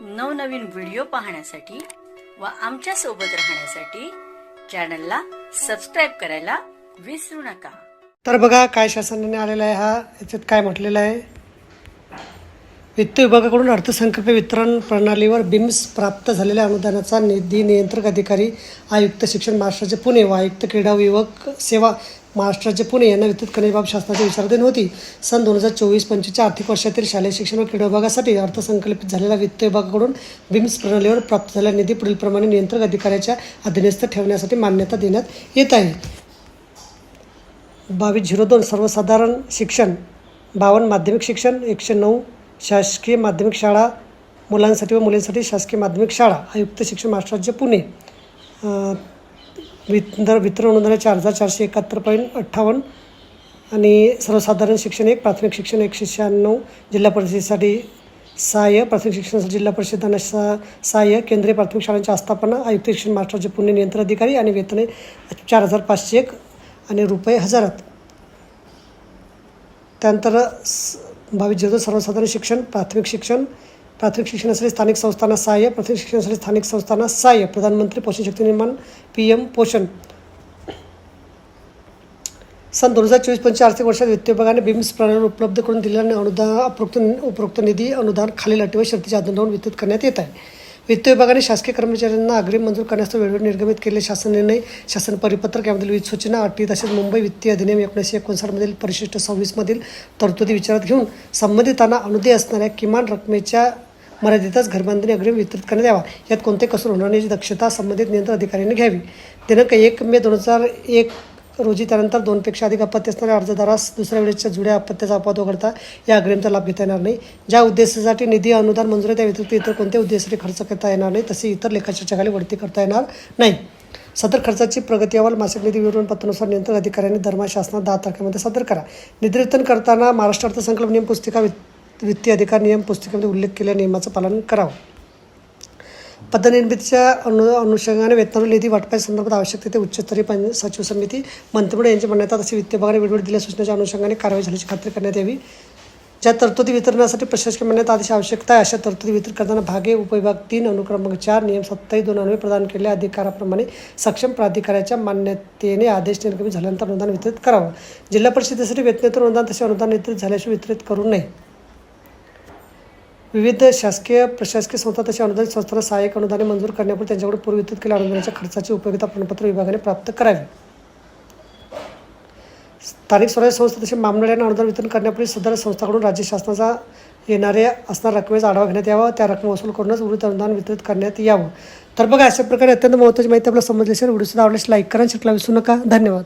नवनवीन व्हिडिओ पाहण्यासाठी व आमच्यासोबत राहण्यासाठी चॅनलला सबस्क्राईब करायला विसरू नका. तर बघा काय शासनाने आलेला आहे हा. याच्यात काय म्हटलेलं आहे? वित्त विभागाकडून अर्थसंकल्प वितरण प्रणालीवर बिम्स प्राप्त झालेल्या अनुदानाचा निधी नियंत्रक अधिकारी आयुक्त शिक्षण महाराष्ट्राचे पुणे व आयुक्त क्रीडा विभाग सेवा महाराष्ट्राचे पुणे यांना विद्युत करण्याबाबत शासनाची विचारधीन होती. सन दोन हजार चोवीस पंचवीसच्या आर्थिक वर्षातील शालेय शिक्षण व क्रीडा विभागासाठी अर्थसंकल्पित झालेल्या वित्त विभागाकडून बिम्स प्रणालीवर प्राप्त झालेला निधी पुढीलप्रमाणे नियंत्रक अधिकाऱ्याच्या अधीनस्थ ठेवण्यासाठी मान्यता देण्यात येत आहे. बावीस झिरो दोन सर्वसाधारण शिक्षण बावन्न माध्यमिक शिक्षण एकशे नऊ शासकीय माध्यमिक शाळा मुलांसाठी व मुलींसाठी शासकीय माध्यमिक शाळा आयुक्त शिक्षण महाराष्ट्राचे पुणे. वितर वितरण अनुदान चार हजार चारशे एकाहत्तर पॉईंट अठ्ठावन्न आणि सर्वसाधारण शिक्षण एक प्राथमिक शिक्षण एकशे शहाण्णव जिल्हा परिषदेसाठी सहाय्य प्राथमिक शिक्षणासाठी जिल्हा परिषदांना सा सहाय्य केंद्रीय प्राथमिक शाळांची आस्थापना आयुक्त शिक्षण महाराष्ट्राचे पुणे नियंत्रण अधिकारी आणि वेतने चार हजार पाचशे एक आणि रुपये हजारात त्यानंतर स- जिल्ह्यात सर्वसाधारण शिक्षण प्राथमिक शिक्षण प्राथमिक शिक्षणासाठी स्थानिक संस्थांना सहाय्य प्राथमिक शिक्षणासाठी स्थानिक संस्थांना सहाय्य. प्रधानमंत्री पोषण शक्ती निर्माण पी एम पोषण. सन दोन हजार चोवीस पंचवीस आर्थिक वर्षात वित्त विभागाने बिम्स प्रणाली उपलब्ध करून दिलेल्या अनुदान उपरोक्त उपरोक्त निधी अनुदान खालील अटी व शर्तीच्या आधारावर वितरित करण्यात येत आहे. वित्त विभागाने शासकीय कर्मचाऱ्यांना अग्रिम मंजूर करण्यास वेळोवेळी निर्गमित केलेले शासन निर्णय शासन परिपत्रक यामधील विविध सूचना अटी तसेच मुंबई वित्तीय अधिनियम एकोणीसशे एकोणसाठमधील परिशिष्ट सव्वीसमधील तरतुदी विचारात घेऊन संबंधितांना अनुदेय असणाऱ्या किमान रकमेच्या मर्यादितच घरबांधणी अग्रिम वितरित करण्यात यावा. यात कोणते कसूर होणार नाही. याची दक्षता संबंधित नियंत्रण अधिकाऱ्यांनी घ्यावी. दिनांक एक मे दोन हजार एक रोजी त्यानंतर दोनपेक्षा अधिक अपत्य असणाऱ्या अर्जदारास दुसऱ्या वेळेच्या जुड्या अपत्याचा अपवाद वगळता या अग्रिमचा लाभ घेता येणार नाही. ज्या उद्देशासाठी निधी अनुदान मंजूर आहे त्या व्यतिरिक्त इतर कोणत्या उद्देशासाठी खर्च करता येणार नाही तसे इतर लेखाच्या वरती वळती करता येणार नाही. सदर खर्चाची प्रगती अहवाल मासिक निधी विवरणपत्रानुसार नियंत्रण अधिकाऱ्यांनी दरम्यान शासनात दहा तारखेमध्ये सादर करा. निधी करताना महाराष्ट्र अर्थसंकल्प नियम पुस्तिका वित्तीय अधिकार नियम पुस्तिकेमध्ये उल्लेख केलेल्या नियमाचं पालन करावं. पदनिर्मितीच्या अनु अनुषंगाने वेतनावर निधी वाटपाय संदर्भात आवश्यक तेथे उच्चस्तरीय पं सचिव समिती मंत्रिमंडळ यांची मान्यता तसे वित्त विभागाने वेळोवेळी दिल्या सूचनेच्या अनुषंगाने कारवाई झाल्याची खात्री करण्यात यावी. ज्या तरतुदी वितरणासाठी प्रशासकीय मान्यता आदेश आवश्यकता आहे अशा तरतुदी वितरित करताना भागे उपविभाग तीन अनुक्रमांक चार नियम सत्तावीस दोन अन्वये प्रदान केलेल्या अधिकाराप्रमाणे सक्षम प्राधिकाऱ्याच्या मान्यतेने आदेश निर्गमित झाल्यानंतर अनुदान वितरित करावं. जिल्हा परिषदेसाठी वेतनेतर अनुदान तसे अनुदान वितरित झाल्याशिवाय वितरित करू नये. विविध शासकीय प्रशासकीय संस्था तसे अनुदानित संस्थांना सहाय्यक अनुदाने मंजूर करण्यापूर्वी त्यांच्याकडे पूर्व वितरित केलेल्या अनुदानाच्या खर्चाची उपयोगिता प्रमाणपत्र विभागाने प्राप्त करावी. स्थानिक स्वराज्य संस्था तसे महामंडळांना अनुदान वितरण करण्यापूर्वी सदर संस्थाकडून राज्य शासनाचा येणाऱ्या असणाऱ्या रकमेचा आढावा घेण्यात यावा. त्या रक्कम वसूल करूनच उर्वरित अनुदान वितरित करण्यात यावं. तर बघा अशा प्रकारे अत्यंत महत्त्वाची माहिती आपल्याला समजली असेल. व्हिडिओ सुद्धा आवडल्यास लाईक करा शिकला विसरू नका. धन्यवाद.